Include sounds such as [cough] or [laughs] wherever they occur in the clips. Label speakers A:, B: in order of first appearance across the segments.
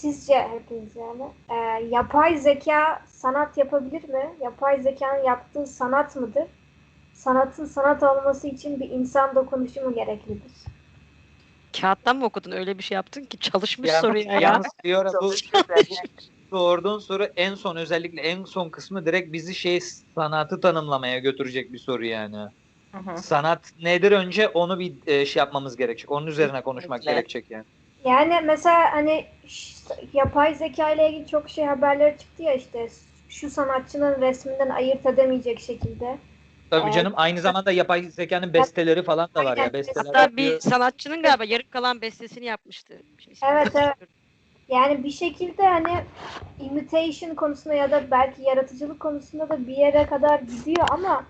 A: sizce hepiniz yani e, yapay zeka sanat yapabilir mi? Yapay zekanın yaptığı sanat mıdır? Sanatın sanat olması için bir insan dokunuşu mu gereklidir?
B: Kağıttan mı okudun? Öyle bir şey yaptın ki çalışmış
C: Yalnız-
B: soruya ya.
C: Yalnız bu sorduğun soru en son özellikle en son kısmı direkt bizi şey sanatı tanımlamaya götürecek bir soru yani.
D: Hı hı.
C: Sanat nedir önce onu bir e, şey yapmamız gerekecek. Onun üzerine konuşmak
D: Kesinlikle.
C: gerekecek yani.
A: Yani mesela hani yapay zeka ile ilgili çok şey haberleri çıktı ya işte şu sanatçının resminden ayırt edemeyecek şekilde.
C: Tabii
A: Evet.
C: canım aynı zamanda yapay zekanın besteleri falan da var ya. Besteler
B: Hatta bir sanatçının galiba yarım kalan bestesini yapmıştı. Şimdi ismini
A: Evet, evet. Yani bir şekilde hani imitation konusunda ya da belki yaratıcılık konusunda da bir yere kadar gidiyor ama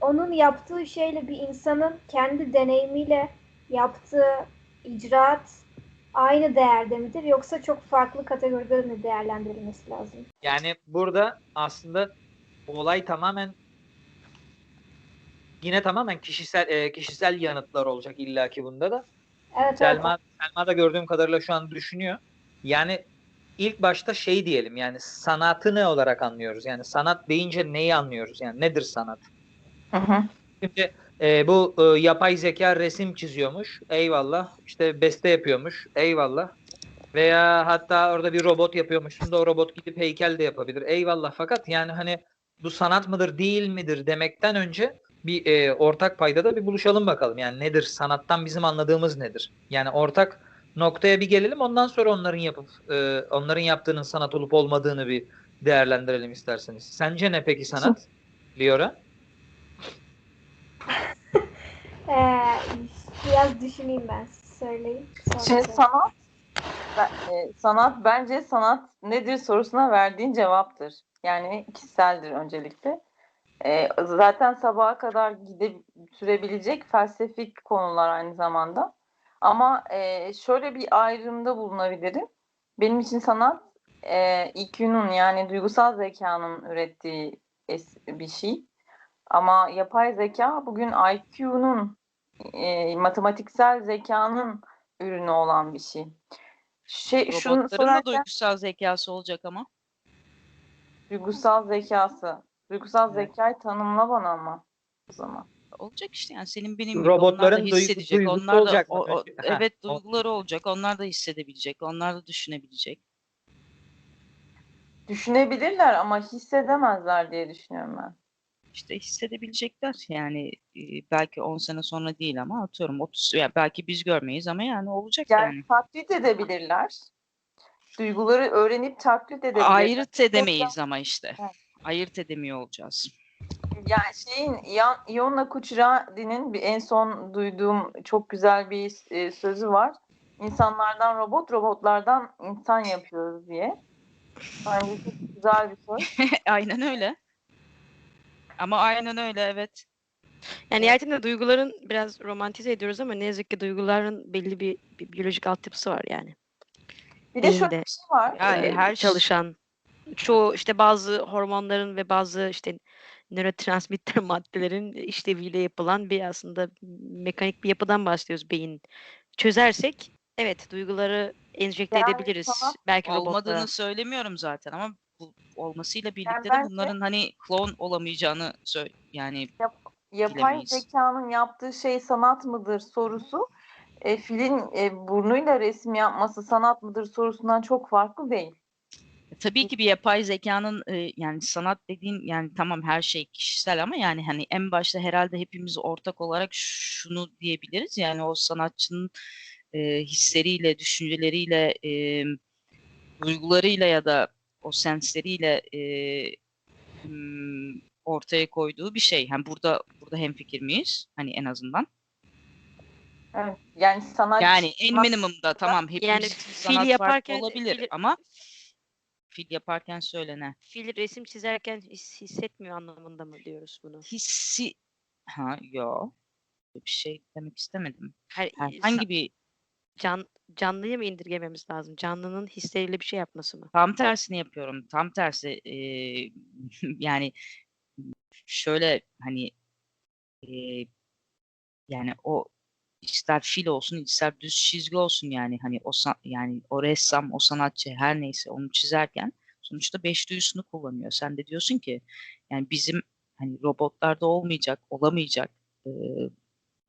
A: onun yaptığı şeyle bir insanın kendi deneyimiyle yaptığı icraat aynı değerde midir yoksa çok farklı kategoride mi değerlendirilmesi lazım?
C: Yani burada aslında olay tamamen yine tamamen kişisel e, kişisel yanıtlar olacak illaki bunda da.
A: Evet, evet.
C: Selma, Selma da gördüğüm kadarıyla şu an düşünüyor. Yani ilk başta şey diyelim yani sanatı ne olarak anlıyoruz? Yani sanat deyince neyi anlıyoruz? Yani nedir sanat?
D: Hı hı.
C: Şimdi e, bu e, yapay zeka resim çiziyormuş. Eyvallah. İşte beste yapıyormuş. Eyvallah. Veya hatta orada bir robot yapıyormuşsun da o robot gidip heykel de yapabilir. Eyvallah. Fakat yani hani bu sanat mıdır değil midir demekten önce bir e, ortak paydada bir buluşalım bakalım. Yani nedir? Sanattan bizim anladığımız nedir? Yani ortak noktaya bir gelelim. Ondan sonra onların yapıp e, onların yaptığının sanat olup olmadığını bir değerlendirelim isterseniz. Sence ne peki sanat? [laughs] Liora? [laughs]
A: Ee, biraz düşüneyim ben söyleyeyim. Sonra
D: Şimdi
A: söyleyeyim.
D: sanat ben- e, sanat bence sanat nedir sorusuna verdiğin cevaptır. Yani kişiseldir öncelikle. E, zaten sabaha kadar gide sürebilecek felsefik konular aynı zamanda. Ama e, şöyle bir ayrımda bulunabilirim. Benim için sanat e, IQ'nun yani duygusal zekanın ürettiği bir şey. Ama yapay zeka bugün IQ'nun e, matematiksel zekanın ürünü olan bir şey. Şey, şunu
E: Robotların da
D: sorarken
E: duygusal zekası olacak ama.
D: duygusal zekası. Duygusal
C: Evet.
D: zekayı tanımla bana ama o zaman.
E: Olacak işte yani senin benim gibi
C: Robotların
E: onlar da hissedecek.
C: duygusu
E: onlar da
C: olacak
E: o- o- evet duyguları olacak. Onlar da hissedebilecek. Onlar da düşünebilecek.
D: Düşünebilirler ama hissedemezler diye düşünüyorum ben.
E: İşte hissedebilecekler. Yani e, belki 10 sene sonra değil ama atıyorum 30 yani belki biz görmeyiz ama yani olacak
D: Yani
E: yani.
D: taklit edebilirler. Duyguları öğrenip taklit edebilirler.
E: Ayırt edemeyiz ama işte.
D: Evet.
E: Ayırt edemiyor olacağız.
D: Yani şeyin Ionna Kucheradi'nin bir en son duyduğum çok güzel bir e, sözü var. İnsanlardan robot, robotlardan insan yapıyoruz diye. Bence çok güzel bir söz. [laughs]
E: aynen öyle. Ama aynen öyle evet.
B: Yani nihayetinde duyguların biraz romantize ediyoruz ama ne yazık ki duyguların belli bir, bir biyolojik altyapısı var yani.
D: Bir de şöyle bir şey var.
E: Yani
B: Ee,
E: her şey-
B: çalışan çoğu işte bazı hormonların ve bazı işte nörotransmitter [laughs] maddelerin işleviyle yapılan bir aslında mekanik bir yapıdan bahsediyoruz beyin. Çözersek evet duyguları enjekte
D: Yani
B: edebiliriz.
D: tamam,
B: Belki
E: olmadığını söylemiyorum zaten ama olmasıyla birlikte de
D: bence-
E: bunların hani klon olamayacağını söyle yani
D: Yapay
E: bilemeyiz.
D: zekanın yaptığı şey sanat mıdır sorusu e, filin e, burnuyla resim yapması sanat mıdır sorusundan çok farklı değil.
E: Tabii ki bir yapay zekanın e, yani sanat dediğin yani tamam her şey kişisel ama yani hani en başta herhalde hepimiz ortak olarak şunu diyebiliriz yani o sanatçının e, hisleriyle, düşünceleriyle, e, duygularıyla ya da o sensleriyle e, ortaya koyduğu bir şey. Hani burada burada hemfikir miyiz? Hani en azından.
D: Evet. Yani sanat
E: Yani en minimumda tamam
B: Yani
E: hepimiz
B: fil
E: sanat farklı
B: yaparken-
E: olabilir
B: fil-
E: ama fil yaparken söylene.
B: Fil resim çizerken his- hissetmiyor anlamında mı diyoruz bunu?
E: hissi ha yo bir şey demek istemedim.
B: Her,
E: Herhangi bir
B: can, canlıyı mı indirgememiz lazım? Canlının hisleriyle bir şey yapması mı?
E: tam tersini yapıyorum. Tam tersi eee, [laughs] yani şöyle hani eee, yani o ister fil olsun ister düz çizgi olsun yani hani o yani o ressam o sanatçı her neyse onu çizerken sonuçta beş duyusunu kullanıyor. Sen de diyorsun ki yani bizim hani robotlarda olmayacak, olamayacak e,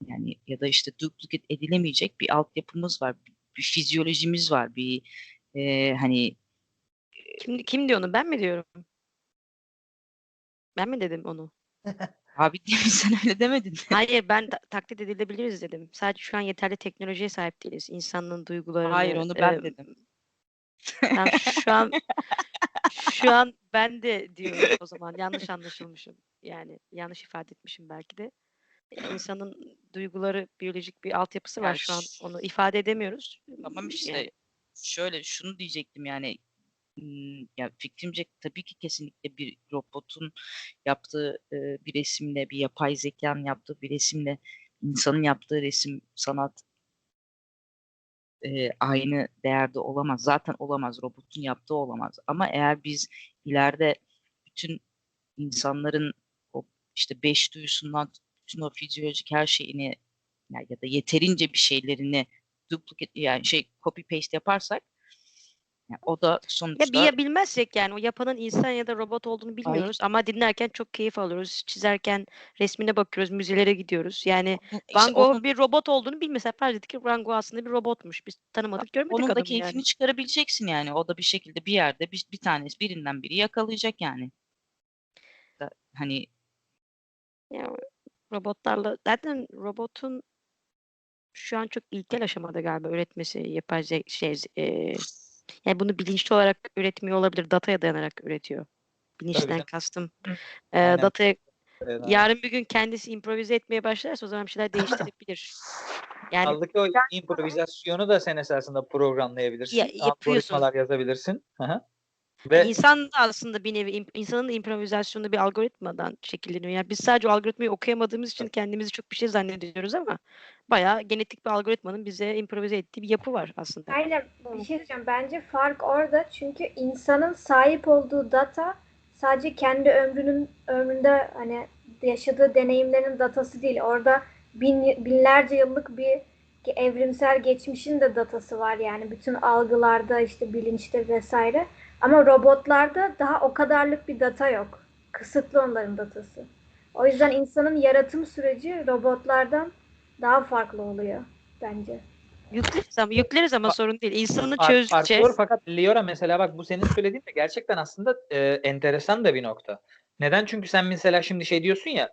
E: yani ya da işte duplicate edilemeyecek bir altyapımız var, bir, bir fizyolojimiz var, bir e, hani
B: Kim, kim diyor onu? Ben mi diyorum? Ben mi dedim onu? [laughs]
E: abi sen öyle demedin. [laughs]
B: Hayır ben ta- taklit edilebiliriz dedim. Sadece şu an yeterli teknolojiye sahip değiliz. İnsanlığın duygularını.
E: Hayır onu ben
B: e,
E: dedim. [laughs]
B: Tamam, şu an şu an ben de diyorum o zaman yanlış anlaşılmışım. Yani yanlış ifade etmişim belki de. İnsanın duyguları biyolojik bir altyapısı var
E: Yani
B: şu an onu ifade edemiyoruz.
E: Tamam işte
B: Yani
E: şöyle şunu diyecektim yani ya fikrimce tabii ki kesinlikle bir robotun yaptığı e, bir resimle bir yapay zekanın yaptığı bir resimle insanın yaptığı resim sanat e, aynı değerde olamaz. Zaten olamaz. Robotun yaptığı olamaz. Ama eğer biz ileride bütün insanların o işte beş duyusundan bütün o fizyolojik her şeyini ya, ya da yeterince bir şeylerini duplicate yani şey copy paste yaparsak yani o da
B: ya
E: sonuçta
B: bir bilmezsek yani o yapanın insan ya da robot olduğunu bilmiyoruz ama dinlerken çok keyif alıyoruz. Çizerken resmine bakıyoruz, müzelere gidiyoruz. Yani
E: işte
B: Van Gogh
E: onun,
B: bir robot olduğunu bilmesek farz ettik ki Van Gogh aslında bir robotmuş. Biz tanımadık, görmedik
E: onun da keyfini
B: yani.
E: çıkarabileceksin yani. O da bir şekilde bir yerde bir, bir tanesi birinden biri yakalayacak yani. Hani
B: Ya robotlarla zaten robotun şu an çok ilkel aşamada galiba üretmesi yapay ze- şey e, yani bunu bilinçli olarak üretmiyor olabilir. Dataya dayanarak üretiyor. Bilinçten kastım. E,
C: Aynen.
B: dataya
C: Evet,
B: yarın bir gün kendisi improvize etmeye başlarsa o zaman bir şeyler değiştirebilir. [laughs] Yani
C: Kaldı o improvizasyonu da sen esasında programlayabilirsin.
B: Ya- yapıyorsun.
C: Algoritmalar yazabilirsin. Hı hı. Ve
B: insan da aslında bir nevi insanın da improvizasyonu bir algoritmadan şekilleniyor. Yani biz sadece o algoritmayı okuyamadığımız için kendimizi çok bir şey zannediyoruz ama bayağı genetik bir algoritmanın bize improvize ettiği bir yapı var aslında.
A: Aynen bir şey diyeceğim. Bence fark orada çünkü insanın sahip olduğu data sadece kendi ömrünün ömründe hani yaşadığı deneyimlerin datası değil. Orada bin, binlerce yıllık bir evrimsel geçmişin de datası var yani bütün algılarda işte bilinçte vesaire. Ama robotlarda daha o kadarlık bir data yok. Kısıtlı onların datası. O yüzden insanın yaratım süreci robotlardan daha farklı oluyor bence.
B: Yükleriz ama, yükleriz ama sorun değil. İnsanı çözeceğiz.
C: olur fakat Liora mesela bak bu senin söylediğin de gerçekten aslında e, enteresan da bir nokta. Neden? Çünkü sen mesela şimdi şey diyorsun ya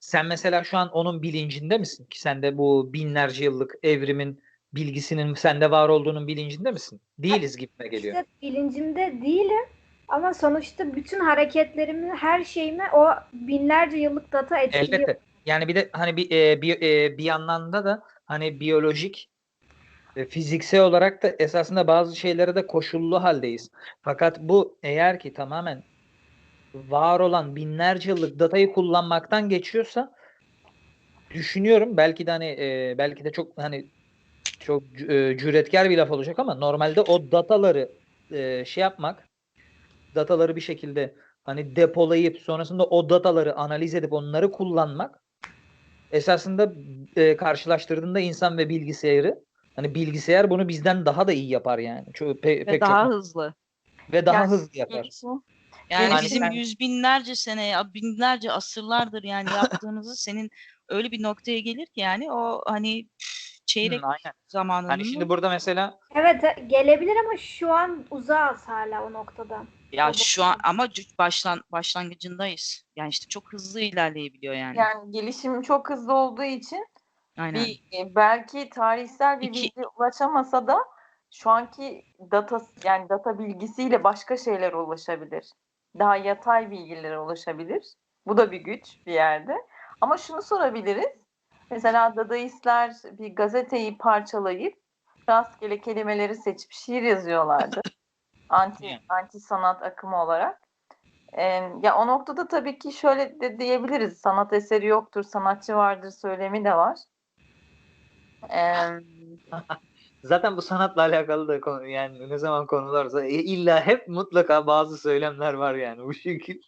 C: sen mesela şu an onun bilincinde misin? Ki sen de bu binlerce yıllık evrimin bilgisinin sende var olduğunun bilincinde misin? Değiliz gibime geliyor.
A: İşte bilincimde değilim ama sonuçta bütün hareketlerimi, her şeyimi o binlerce yıllık data etkiliyor.
C: Elbette. Yani bir de hani bir e, bir, e, bir yandan da da hani biyolojik e, fiziksel olarak da esasında bazı şeylere de koşullu haldeyiz. Fakat bu eğer ki tamamen var olan binlerce yıllık datayı kullanmaktan geçiyorsa düşünüyorum belki de hani e, belki de çok hani çok e, cüretkar bir laf olacak ama normalde o dataları e, şey yapmak dataları bir şekilde hani depolayıp sonrasında o dataları analiz edip onları kullanmak esasında e, karşılaştırdığında insan ve bilgisayarı hani bilgisayar bunu bizden daha da iyi yapar yani. Çok, pe-
E: ve
C: pek
E: daha
C: çok
E: hızlı.
C: ve daha
D: Yani
C: hızlı yapar.
E: Yani
C: Yani
E: bizim
C: sen-
E: yüz binlerce sene, binlerce asırlardır yani yaptığınızı senin öyle bir noktaya gelir ki yani o hani çeyrek
C: Hı, aynen.
E: zamanını
C: Hani şimdi burada mesela
A: Evet e, gelebilir ama şu an uzağız hala o noktadan.
E: ya şu an ama başlan başlangıcındayız. Yani işte çok hızlı ilerleyebiliyor yani.
D: yani gelişim çok hızlı olduğu için
E: Aynen.
D: bir e, belki tarihsel bir
E: İki-
D: bilgi ulaşamasa da şu anki data yani data bilgisiyle başka şeylere ulaşabilir. Daha yatay bilgilere ulaşabilir. Bu da bir güç bir yerde. Ama şunu sorabiliriz. Mesela dadaistler bir gazeteyi parçalayıp rastgele kelimeleri seçip şiir yazıyorlardı. [laughs] anti anti sanat akımı olarak. Ee, ya o noktada tabii ki şöyle de diyebiliriz. Sanat eseri yoktur, sanatçı vardır söylemi de var. Ee, [laughs]
C: zaten bu sanatla alakalı da konu yani ne zaman konularsa e, illa hep mutlaka bazı söylemler var yani bu şekil.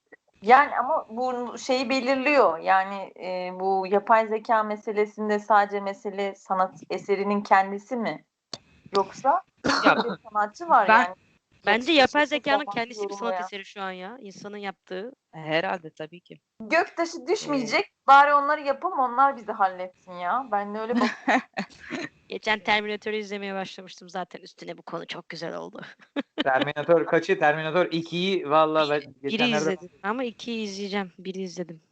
D: Yani ama bu şeyi belirliyor. Yani e, bu yapay zeka meselesinde sadece mesele sanat eserinin kendisi mi? Yoksa
E: Ya
D: bir sanatçı var
E: ben-
D: yani.
B: Bence yapay zekanın kendisi bir sanat
D: yorumlayan.
B: eseri şu an ya. İnsanın yaptığı.
E: herhalde tabii ki.
D: Göktaşı düşmeyecek. Bari onları yapalım onlar bizi halletsin ya. Ben de öyle bak. [laughs]
B: Geçen Terminator'ı izlemeye başlamıştım zaten üstüne bu konu çok güzel oldu. [laughs]
C: Terminator kaçı? Terminator 2'yi valla ben
B: Biri
C: geçenlerde,
B: izledim ama ikiyi izleyeceğim. Biri izledim.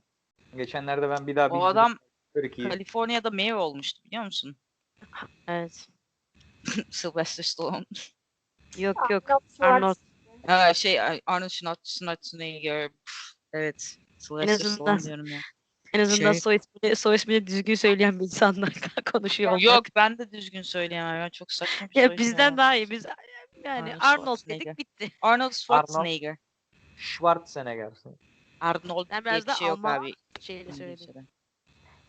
C: geçenlerde ben bir daha bir
E: O adam
C: 2'yi.
E: Kaliforniya'da mayor olmuştu biliyor musun? [laughs]
B: Evet. [laughs]
E: Sylvester Stallone.
B: Yok yok.
A: Arnold.
E: Ha, şey Arnold Schwarz- Schwarzenegger. Evet. Sylvester
B: azından-
E: Stallone diyorum ya.
B: En azından
E: Şey-
B: soy ismini, soy ismini düzgün söyleyen bir insanlar [laughs] konuşuyor. olmak.
E: Yok ben de düzgün söyleyemem. Ya çok saçma bir
B: Ya bizden daha iyi. Biz yani
E: Arnold
B: Arnold
E: Schwarzenegger.
B: dedik bitti. [laughs]
E: Arnold Schwarzenegger.
C: Schwarzenegger.
E: Arnold
B: Ben
E: diye
B: biraz
E: bir
B: da
E: şey yok
B: Alman
E: abi.
B: şeyle söyledim.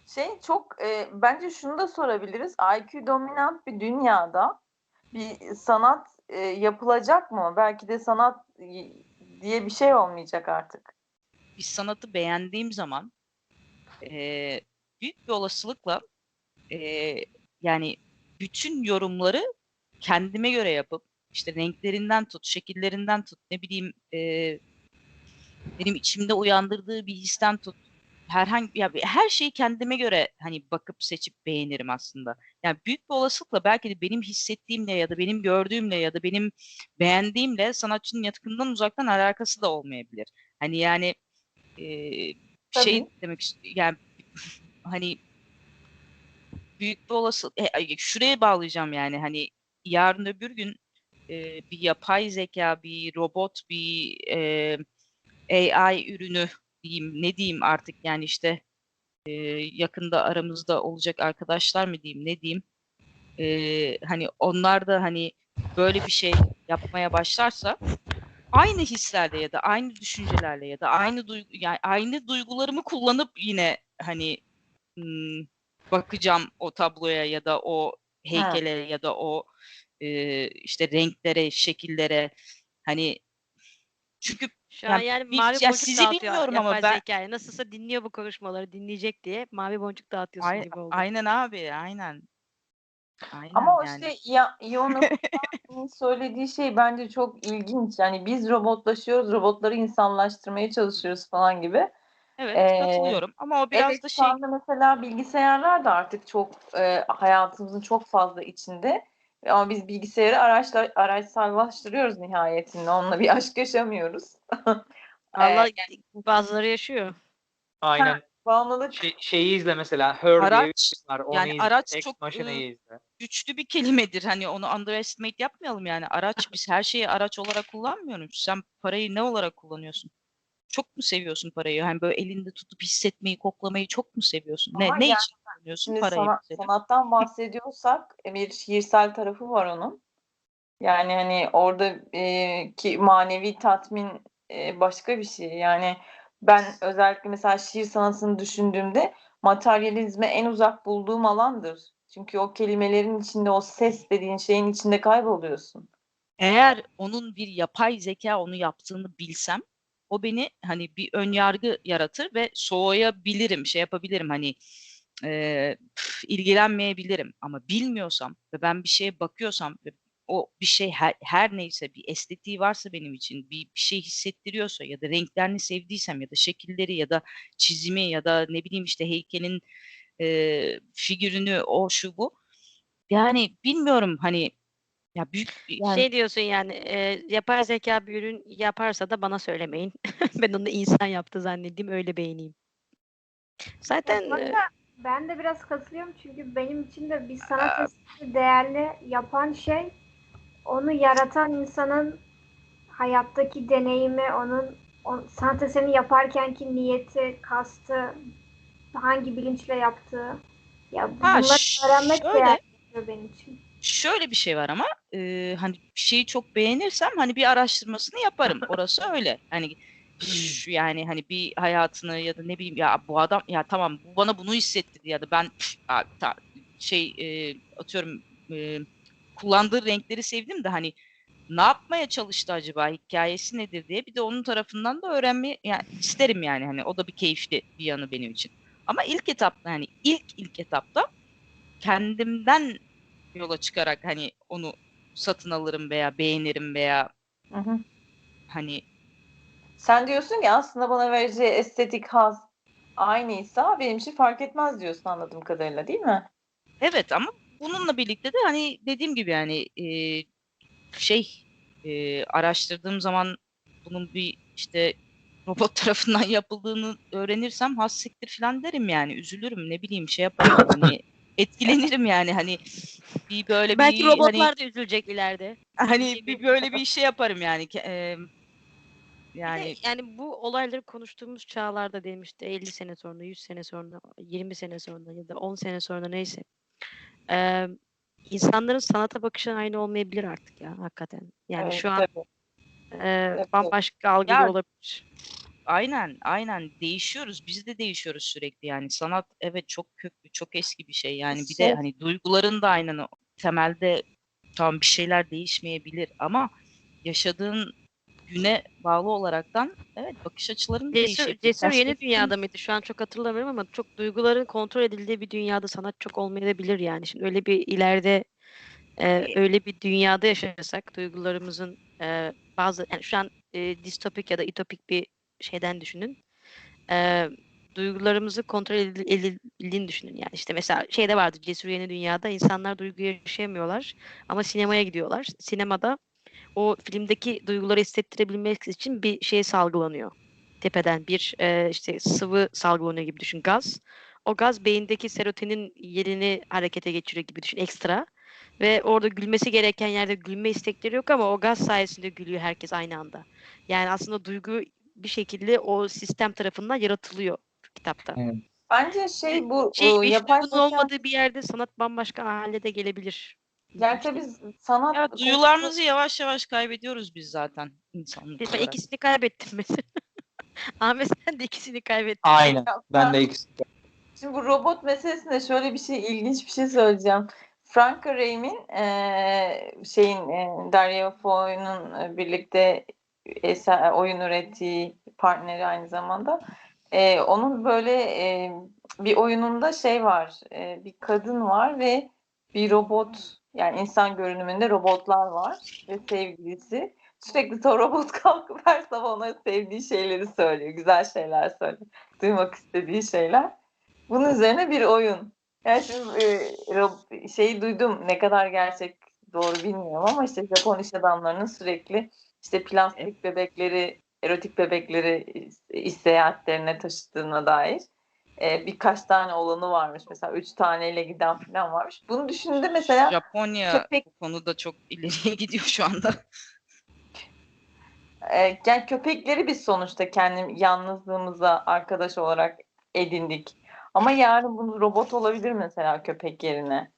D: Şey çok e, bence şunu da sorabiliriz. IQ dominant bir dünyada bir sanat e, yapılacak mı? Belki de sanat e, diye bir şey olmayacak artık.
E: bir sanatı beğendiğim zaman eee, büyük bir olasılıkla eee, yani bütün yorumları kendime göre yapıp işte renklerinden tut, şekillerinden tut, ne bileyim eee, benim içimde uyandırdığı bir histen tut, herhangi ya her şeyi kendime göre hani bakıp seçip beğenirim aslında. Yani büyük bir olasılıkla belki de benim hissettiğimle ya da benim gördüğümle ya da benim beğendiğimle sanatçının yakından uzaktan alakası da olmayabilir. Hani yani eee, şey
D: Tabii.
E: demek ist- yani [laughs] hani büyük bir olasılık e, ay, şuraya bağlayacağım yani hani yarın öbür gün e, bir yapay zeka, bir robot, bir e, AI ürünü diyeyim ne diyeyim artık? Yani işte e, yakında aramızda olacak arkadaşlar mı diyeyim ne diyeyim? E, hani onlar da hani böyle bir şey yapmaya başlarsa aynı hislerle ya da aynı düşüncelerle ya da aynı duygu yani aynı duygularımı kullanıp yine hani hmm, bakacağım o tabloya ya da o heykele ya da o e, işte renklere, şekillere hani çünkü
B: Şu an
E: Yani
B: yani
E: bir-
B: mavi
E: ya
B: boncuk
E: sizi
B: dağıtıyor
E: bilmiyorum ama ben-
B: zekaya. Nasılsa dinliyor bu konuşmaları dinleyecek diye mavi boncuk dağıtıyorsun
E: ay-
B: gibi oldu.
E: aynen abi aynen. Aynen
D: Ama o
E: yani.
D: işte ya, Ion Okutan'ın [laughs] söylediği şey bence çok ilginç. Yani biz robotlaşıyoruz, robotları insanlaştırmaya çalışıyoruz falan gibi.
E: Evet
D: Ee,
E: katılıyorum ama o biraz
D: evet
E: da şey
D: mesela bilgisayarlar da artık çok e, hayatımızın çok fazla içinde. Ama biz bilgisayarı araçla, araçsallaştırıyoruz nihayetinde. Onunla bir aşk yaşamıyoruz. [laughs]
B: Allah
D: Ee,
B: bazıları yaşıyor.
C: Aynen.
D: Bağımlılık
C: Şey, şeyi izle mesela. Her diye bir
E: Araç,
C: var. Onu
E: yani
C: izle.
E: araç
C: Ex
E: çok,
C: izle.
E: güçlü bir kelimedir. Hani onu underestimate yapmayalım yani. Araç [laughs] biz her şeyi araç olarak kullanmıyoruz. Sen parayı ne olarak kullanıyorsun? Çok mu seviyorsun parayı? Hani böyle elinde tutup hissetmeyi, koklamayı çok mu seviyorsun? Ne
D: Ama
E: ne
D: yani
E: için kullanıyorsun
D: Şimdi
E: parayı
D: sana- sanattan bahsediyorsak bir şiirsel tarafı var onun. Yani hani orada e, ki manevi tatmin e, başka bir şey. Yani ben özellikle mesela şiir sanatını düşündüğümde materyalizme en uzak bulduğum alandır. Çünkü o kelimelerin içinde o ses dediğin şeyin içinde kayboluyorsun.
E: Eğer onun bir yapay zeka onu yaptığını bilsem o beni hani bir ön yargı yaratır ve soğuyabilirim, şey yapabilirim hani püf, ilgilenmeyebilirim ama bilmiyorsam ve ben bir şeye bakıyorsam ve o bir şey her, her neyse bir estetiği varsa benim için bir, bir şey hissettiriyorsa ya da renklerini sevdiysem ya da şekilleri ya da çizimi ya da ne bileyim işte heykelin eee, figürünü o şu bu yani bilmiyorum hani ya büyük yani
B: Şey diyorsun yani e, yapay zeka bir ürün yaparsa da bana söylemeyin. [laughs] ben onu insan yaptı zannedeyim öyle beğeneyim. Zaten e,
A: da ben de biraz katılıyorum çünkü benim için de bir sanat eseri değerli yapan şey onu yaratan insanın hayattaki deneyimi, onun o sanat eserini yaparkenki niyeti, kastı, hangi bilinçle yaptığı. Ya
E: Ha,
A: bunları öğrenmek
E: şöyle.
A: değerli benim için.
E: Şöyle bir şey var ama e, hani bir şeyi çok beğenirsem hani bir araştırmasını yaparım. Orası öyle. Hani şu yani hani bir hayatını ya da ne bileyim ya bu adam ya tamam bu bana bunu hissettirdi ya da ben ta- şey e, atıyorum e, kullandığı renkleri sevdim de hani ne yapmaya çalıştı acaba hikayesi nedir diye bir de onun tarafından da öğrenmeyi yani isterim yani hani o da bir keyifli bir yanı benim için. Ama ilk etapta hani ilk ilk etapta kendimden yola çıkarak hani onu satın alırım veya beğenirim veya
D: Hı hı.
E: hani
D: Sen diyorsun ki aslında bana vereceği estetik haz aynıysa benim için fark etmez diyorsun anladığım kadarıyla değil mi?
E: Evet ama bununla birlikte de hani dediğim gibi yani e, şey e, araştırdığım zaman bunun bir işte robot [laughs] tarafından yapıldığını öğrenirsem has siktir falan derim yani üzülürüm ne bileyim şey yaparım hani etkilenirim yani hani bir böyle
B: Belki
E: bir
B: robotlar
E: hani,
B: da üzülecek ileride.
E: hani bir böyle bir şey yaparım yani Ke- e,
B: Yani
E: yani
B: yani bu olayları konuştuğumuz çağlarda diyelim işte 50 sene sonra, 100 sene sonra, 20 sene sonra ya da 10 sene sonra neyse. Eee insanların sanata bakışı aynı olmayabilir artık ya hakikaten. Yani
D: Evet,
B: şu an
D: tabii.
B: eee,
D: tabii.
B: bambaşka algılı
E: Ya,
B: olabilir.
E: Aynen, aynen değişiyoruz. Biz de değişiyoruz sürekli yani. Sanat evet çok köklü, çok eski bir şey. Yani bir
D: Şey-
E: de hani duyguların da aynen o temelde tam bir şeyler değişmeyebilir ama yaşadığın güne bağlı olaraktan evet bakış açıların
B: Cesur,
E: değişebilir.
B: cesur yeni dünyada mıydı? Şu an çok hatırlamıyorum ama çok duyguların kontrol edildiği bir dünyada sanat çok olmayabilir yani. Şimdi öyle bir ileride e, öyle bir dünyada yaşasak duygularımızın e, bazı yani şu an e, distopik ya da ütopik bir şeyden düşünün. E, duygularımızı kontrol edil- edildiğini düşünün. Yani işte mesela şeyde vardı Cesur Yeni Dünya'da insanlar duygu yaşayamıyorlar ama sinemaya gidiyorlar. Sinemada o filmdeki duyguları hissettirebilmek için bir şey salgılanıyor. Tepeden bir e, işte sıvı salgılanıyor gibi düşün gaz. O gaz beyindeki serotonin yerini harekete geçiriyor gibi düşün ekstra. Ve orada gülmesi gereken yerde gülme istekleri yok ama o gaz sayesinde gülüyor herkes aynı anda. Yani aslında duygu bir şekilde o sistem tarafından yaratılıyor kitapta.
D: Bence şey bu
B: Şey,
D: e, yapay zeka
B: olmadığı bir yerde sanat bambaşka hale de gelebilir.
D: Yani
B: İşte
D: tabii sanat
E: Ya duyularımızı yavaş yavaş kaybediyoruz biz zaten insanlık
B: Ben
E: olarak.
B: ikisini kaybettim mesela. [laughs] Ahmet sen de ikisini kaybettin.
C: Aynen. Ben de ikisi.
D: Şimdi bu robot meselesinde şöyle bir şey ilginç bir şey söyleyeceğim. Frank Raim'in eee şeyin eee Daria Foy'un e, birlikte eser, oyun ürettiği partneri aynı zamanda. Eee, onun böyle eee, bir oyununda şey var. eee, bir kadın var ve bir robot yani insan görünümünde robotlar var ve sevgilisi. Sürekli o robot [laughs] kalkıp her sabah ona sevdiği şeyleri söylüyor. Güzel şeyler söylüyor. Duymak istediği şeyler. Bunun üzerine bir oyun. Yani şimdi e, şeyi duydum ne kadar gerçek doğru bilmiyorum ama işte Japon iş adamlarının sürekli işte plastik bebekleri, erotik bebekleri iş- seyahatlerine taşıdığına dair e, birkaç tane olanı varmış. Mesela üç taneyle giden falan varmış. Bunu düşündüğümde mesela
E: Japonya
D: köpek
E: bu konuda çok ileriye [laughs] gidiyor şu anda.
D: e, yani köpekleri biz sonuçta kendi yalnızlığımıza arkadaş olarak edindik. Ama yarın bunu robot olabilir mesela köpek yerine.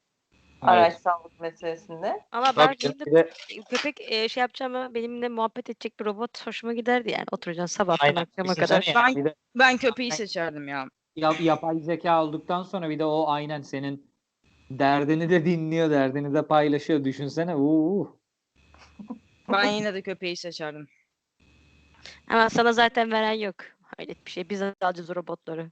D: Araçsallık meselesinde.
B: Ama ben
C: de
B: köpek e, şey yapacağım ama benimle muhabbet edecek bir robot hoşuma giderdi yani. Oturacaksın sabahtan
C: aynen.
B: akşama kadar.
E: Ben- Ben köpeği seçerdim ya.
C: Yap- yapay zeka olduktan sonra bir de o aynen senin derdini de dinliyor, derdini de paylaşıyor. Düşünsene. Uuu.
E: Ben yine de köpeği seçerdim.
B: Ama sana zaten veren yok. Hayret bir şey. Biz alacağız robotları.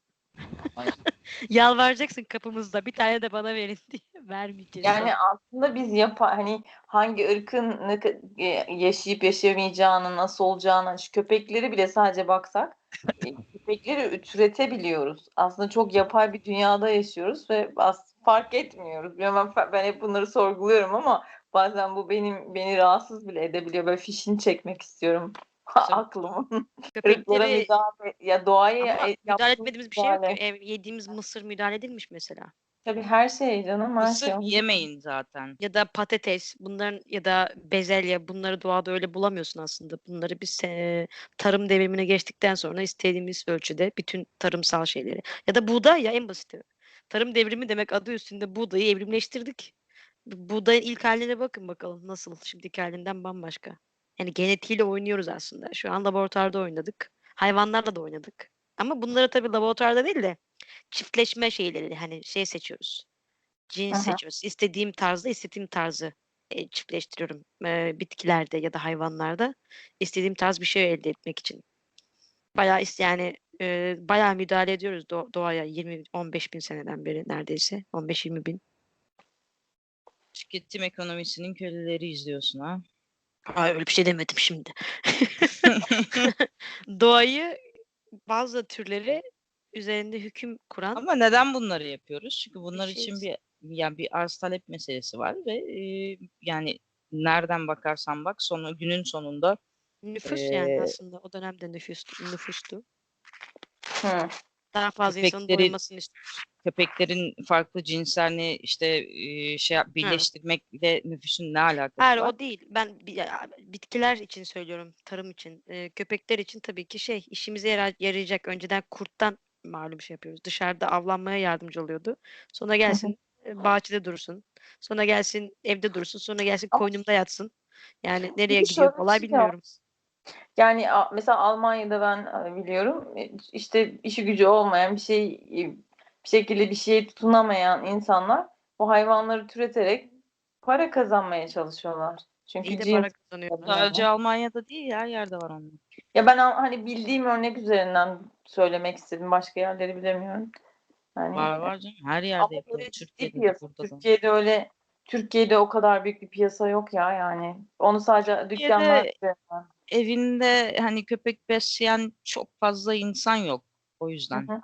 B: Yalvaracaksın kapımızda. Bir tane de bana verin [laughs] diye. Vermeyeceğiz.
D: Yani aslında biz yapa hani hangi ırkın ne e, yaşayıp yaşayamayacağını, nasıl olacağını, şu köpekleri bile sadece baksak e, köpekleri türetebiliyoruz. Aslında çok yapay bir dünyada yaşıyoruz ve fark etmiyoruz. Ben, ben hep bunları sorguluyorum ama bazen bu benim beni rahatsız bile edebiliyor. Böyle fişini çekmek istiyorum aklımın. Irklara
B: Köpekleri
D: müdahale ya doğaya
B: ama
D: e,
B: müdahale etmediğimiz bir şey yok ki. Ev, yediğimiz mısır müdahale edilmiş mesela.
D: Tabii her şey canım her
E: Mısır
D: şey.
E: yemeyin zaten.
B: Ya da patates bunların ya da bezelye bunları doğada öyle bulamıyorsun aslında. Bunları biz e, tarım devrimine geçtikten sonra istediğimiz ölçüde bütün tarımsal şeyleri ya da buğday ya en basiti. Tarım devrimi demek adı üstünde buğdayı evrimleştirdik. Bu- Buğdayın ilk haline bakın bakalım nasıl şimdiki halinden bambaşka. Yani genetiğiyle oynuyoruz aslında. Şu an laboratuvarda oynadık. Hayvanlarla da oynadık. Ama bunları tabii laboratuvarda değil de çiftleşme şeyleri hani şey seçiyoruz. Cins
D: Aha.
B: seçiyoruz. İstediğim tarzda istediğim tarzı e, çiftleştiriyorum e, bitkilerde ya da hayvanlarda istediğim tarz bir şey elde etmek için. Bayağı is- yani e, bayağı müdahale ediyoruz do- doğaya 20-15 bin seneden beri neredeyse 15-20 bin.
E: Tüketim ekonomisinin köleleri izliyorsun ha.
B: Ay, öyle bir şey demedim şimdi. [laughs] Doğayı bazı türleri üzerinde hüküm kuran
E: Ama neden bunları yapıyoruz? Çünkü bunlar
B: şey
E: için
B: için.
E: bir yani bir arz talep meselesi var ve e, yani nereden bakarsan bak sonu günün sonunda
B: nüfus yani
E: Ee,
B: aslında o dönemde nüfus nüfustu.
D: Hı.
B: Daha fazla insanın
E: köpekleri-
B: doymasını istiyoruz.
E: Köpeklerin farklı cinslerini işte e, şey yap- birleştirmekle nüfusun ne alakası
B: Hayır
E: var?
B: o değil. Ben bi- ya, bitkiler için söylüyorum, tarım için. Ee, köpekler için tabii ki şey işimize yara- yarayacak. Önceden kurttan malum şey yapıyoruz. Dışarıda avlanmaya yardımcı oluyordu. Sonra gelsin e, bahçede dursun. Sonra gelsin evde dursun. Sonra gelsin koynumda yatsın. Yani nereye
D: de
B: gidiyor
D: şöyle bir
B: olay
D: şey
B: bilmiyorum.
D: Yani a- mesela Almanya'da ben e, biliyorum e, işte işi gücü olmayan bir şey e, bir şekilde bir şeye tutunamayan insanlar bu hayvanları türeterek para kazanmaya çalışıyorlar. Çünkü
B: İyi de
D: cins-
B: para kazanıyorlar.
E: Sadece Almanya'da değil her yerde var onlar.
D: ya ben hani bildiğim örnek üzerinden söylemek istedim. Başka yerleri bilemiyorum. Yani
E: Var var canım her
D: Ama
E: yerde yapılıyor.
D: ciddi
E: Türkiye'de
D: piyasa. Türkiye'de öyle Türkiye'de o kadar büyük bir piyasa yok ya yani. Onu sadece dükkanlar.
E: Evinde hani köpek besleyen çok fazla insan yok. O yüzden.
D: Hı hı.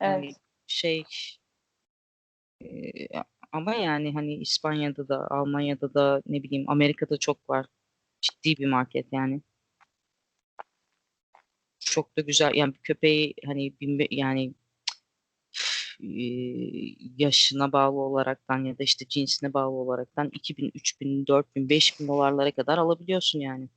E: Yani
D: Evet.
E: Şey eee, ama yani hani İspanya'da da Almanya'da da ne bileyim Amerika'da çok var. Ciddi bir market yani. Çok da güzel yani köpeği hani bin, yani yaşına bağlı olaraktan ya da işte cinsine bağlı olaraktan 2000, 3000, 4000, 5000 dolarlara kadar alabiliyorsun yani.